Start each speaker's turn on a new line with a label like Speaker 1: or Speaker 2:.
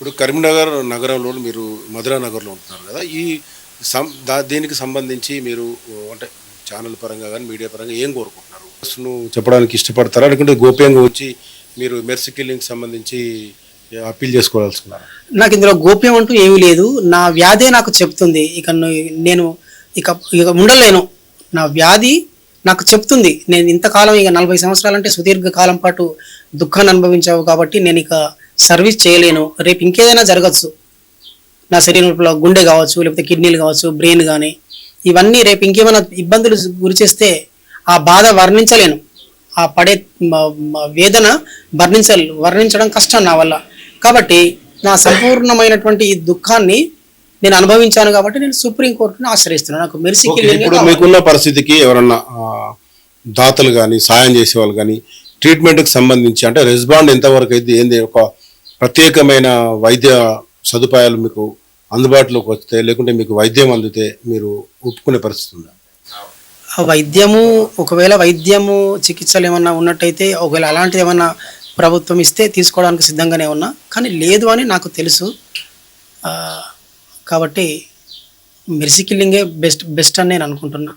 Speaker 1: ఇప్పుడు కరీంనగర్ నగరంలో మీరు మధురా నగర్లో ఉంటున్నారు కదా ఈ సం దా దీనికి సంబంధించి మీరు అంటే ఛానల్ పరంగా కానీ మీడియా పరంగా ఏం కోరుకుంటున్నారు? అసలు చెప్పడానికి ఇష్టపడతారా? లేకుంటే గోప్యంగా వచ్చి మీరు మెర్సీ కిల్లింగ్ సంబంధించి అప్పీల్ చేసుకోవాల్సుకున్నారు?
Speaker 2: నాకు ఇందులో గోప్యం అంటూ ఏమీ లేదు. నా వ్యాధే నాకు చెప్తుంది. ఇక ను- నేను ఇక ఇక ఉండలేను. నా వ్యాధి నాకు చెప్తుంది. నేను ఇంతకాలం ఇక నలభై సంవత్సరాలంటే సుదీర్ఘ కాలం పాటు దుఃఖాన్ని అనుభవించావు కాబట్టి నేను ఇక సర్వీస్ చేయలేను. రేపు ఇంకేదైనా జరగచ్చు. నా శరీరంలో గుండె కావచ్చు లేకపోతే కిడ్నీలు కావచ్చు బ్రెయిన్ కానీ ఇవన్నీ రేపు ఇంకేమైనా ఇబ్బందులు గురి చేస్తే ఆ బాధ వర్ణించలేను. ఆ పడే వేదన వర్ణించ వర్ణించడం కష్టం నా వల్ల. కాబట్టి నా సంపూర్ణమైనటువంటి ఈ దుఃఖాన్ని నేను అనుభవించాను కాబట్టి నేను సుప్రీం కోర్టుని ఆశ్రయిస్తున్నాను. నాకు మెరిసి
Speaker 1: ఇప్పుడు మీకున్న పరిస్థితికి ఎవరన్నా దాతలు కానీ సాయం చేసే వాళ్ళు కానీ ట్రీట్మెంట్కి సంబంధించి అంటే రెస్పాండ్ ఎంతవరకు అయితే ఏంది ఒక ప్రత్యేకమైన వైద్య సదుపాయాలు మీకు అందుబాటులోకి వస్తే లేకుంటే మీకు వైద్యం అందితే మీరు ఒప్పుకునే పరిస్థితి ఉందా?
Speaker 2: ఆ వైద్యము ఒకవేళ వైద్యము చికిత్సలు ఏమన్నా ఉన్నట్టయితే ఒకవేళ అలాంటిది ఏమన్నా ప్రభుత్వం ఇస్తే తీసుకోవడానికి సిద్ధంగానే ఉన్నా. కానీ లేదు అని నాకు తెలుసు. కాబట్టి మెర్సికిల్లింగే బెస్ట్ బెస్ట్ అని నేను అనుకుంటున్నా.